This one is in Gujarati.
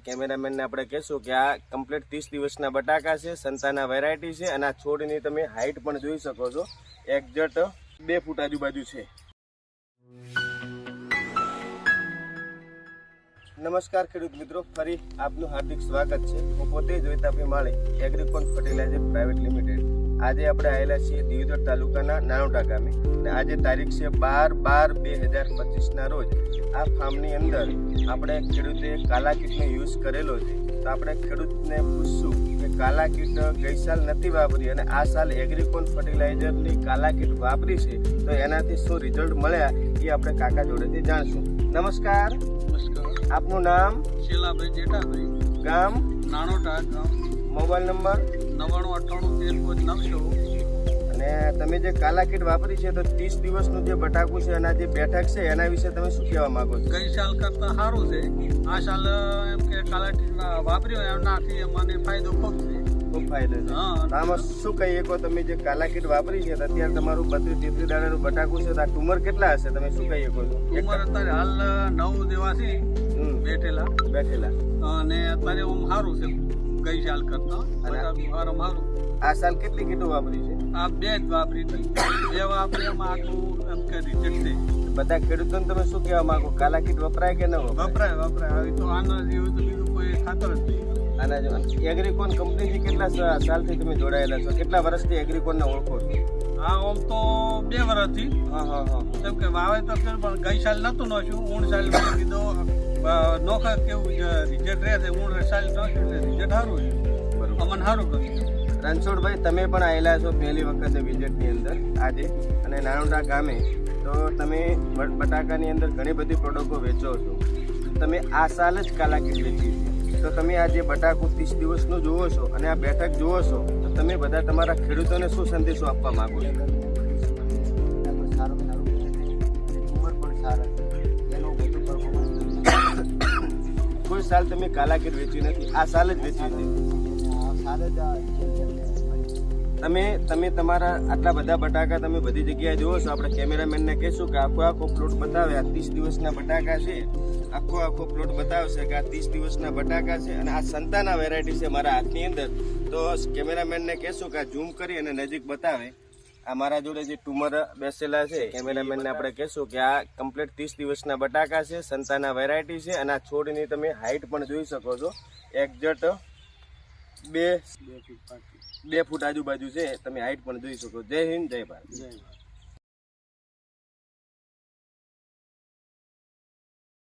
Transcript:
કેમેરામેનને આપણે કહેશું કે આ કમ્પ્લીટ ત્રીસ દિવસના બટાકા છે, સંતાના વેરાયટી છે અને આ છોડની તમે હાઈટ પણ જોઈ શકો છો. એક્ઝેક્ટ બે ફૂટ આજુબાજુ છે. નમસ્કાર ખેડૂત મિત્રો, ફરી આપનું હાર્દિક સ્વાગત છે. હું પોતે Joita Mali Agricon fertiliser private limited આજે આપણે આવેલા છીએ દિયોદર તાલુકાના નાનોટા ગામે અને આજે તારીખ છે બાર બાર બે હજાર પચીસના રોજ આ ફાર્મની અંદર આપણે ખેડૂતે કાલા કીટનો યુઝ કરેલો છે. તો આપણે ખેડૂતને પૂછશું કે કાલા કીટ ગઈ સાલ નથી વાપરી અને આ સાલ એગ્રીકોન ફર્ટિલાઇઝરની કાલા કીટ વાપરી છે તો એનાથી શું રિઝલ્ટ મળ્યા એ આપણે કાકા જોડેથી જાણશું. નમસ્કાર. નમસ્કાર. આપનું નામ? શીલાભાઈ જેઠાભાઈ. ગામ? નાનોટા ગામ. Mobile number? નવ્વાણું અઠ્ઠાણું તેર પાંચ નવસો અને તમે જે કાલા કીટ વાપરી છે તો ત્રીસ દિવસનું જે બટાકું છે એના જે બેઠક છે એના વિશે તમે શું કહેવા માંગો છો? ગઈ સાલ કરતાં સારું છે. આ સાલ એમ કે કાલા કીટ વાપર્યો એમનાથી મને ફાયદો ખૂબ છે. ખૂબ ફાયદો છે. આમાં શું કહીએ શકો તમે જે કાલા કીટ વાપરી છે અત્યારે તમારું બત્રીસ તેત્રીસ દાડાનું બટાકું છે તો આ ટુમર કેટલા હશે? તમે શું કહી શકો છો અત્યારે હાલ નવ છે. બેઠેલા. બેઠેલા. અને અત્યારે આમ સારું છે. ગઈ સાલ કરતો આ સાલ કેટલી કીટો વાપરી છે? આ બે જ વાપરી હતી. બે વાપરી એમાં આખું એમ કે રિજેક્ટ છે બધા ખેડૂતોને તમે શું કહેવા માંગો? કાલા કીટ વપરાય કે ન વપરાય? વપરાય આવી તો આના જેવું તો બીજું કોઈ ખાતર જ નહીં. આના જો એગ્રીકોન કંપનીથી કેટલા સાલથી તમે જોડાયેલા છો? કેટલા વર્ષથી એગ્રીકોનને ઓળખો છો? આ આમ તો બે વર્ષથી. હા હા હા. કેમ કે વાવેતર પણ ગઈ સાલ નતું નોખ્યું ઊણ સાલ કીધું. નોખા કેવું રિઝલ્ટ રહે છે ઊણ સાલ નોખ્યું એટલે રિઝલ્ટ સારું છે. અમને સારું કર્યું રણછોડભાઈ તમે પણ આવેલા છો પહેલી વખત વિઝિટની અંદર આજે. અને નાનોડા ગામે તો તમે બટાકાની અંદર ઘણી બધી પ્રોડક્ટો વેચો છો. તમે આ સાલ જ કાલા કીટ વેચી છે. તો તમે આ જે બટાકું ત્રીસ દિવસનું જુઓ છો અને આ બેઠક જુઓ છો તો તમે બધા તમારા ખેડૂતોને શું સંદેશો આપવા માગો છો? કોઈ સાલ તમે કાલા કીટ વેચી નથી. આ સાલ જ વેચી એમને તમે તમે તમારા આટલા બધા બટાકા તમે બધી જગ્યાએ જુઓ છો. આપણે કેમેરામેનને કહેશું કે આખો આખો પ્લોટ બતાવે. આ ત્રીસ દિવસના બટાકા છે. આખો આખો પ્લોટ બતાવશે કે આ ત્રીસ દિવસના બટાકા છે. અને આ સંતાના વેરાયટી છે મારા હાથની અંદર. તો કેમેરામેનને કહેશું કે આ ઝૂમ કરી અને નજીક બતાવે. આ મારા જોડે જે ટુમર બેસેલા છે કેમેરામેનને આપણે કહેશું કે આ કમ્પ્લીટ ત્રીસ દિવસના બટાકા છે સંતાના વેરાયટી છે અને આ છોડની તમે હાઈટ પણ જોઈ શકો છો. એક્ઝેક્ટ બે બે ફૂટ આજુબાજુ છે તમે હાઈટ પણ જોઈ શકો. જય હિન્દ જય ભારત. જય ભારત.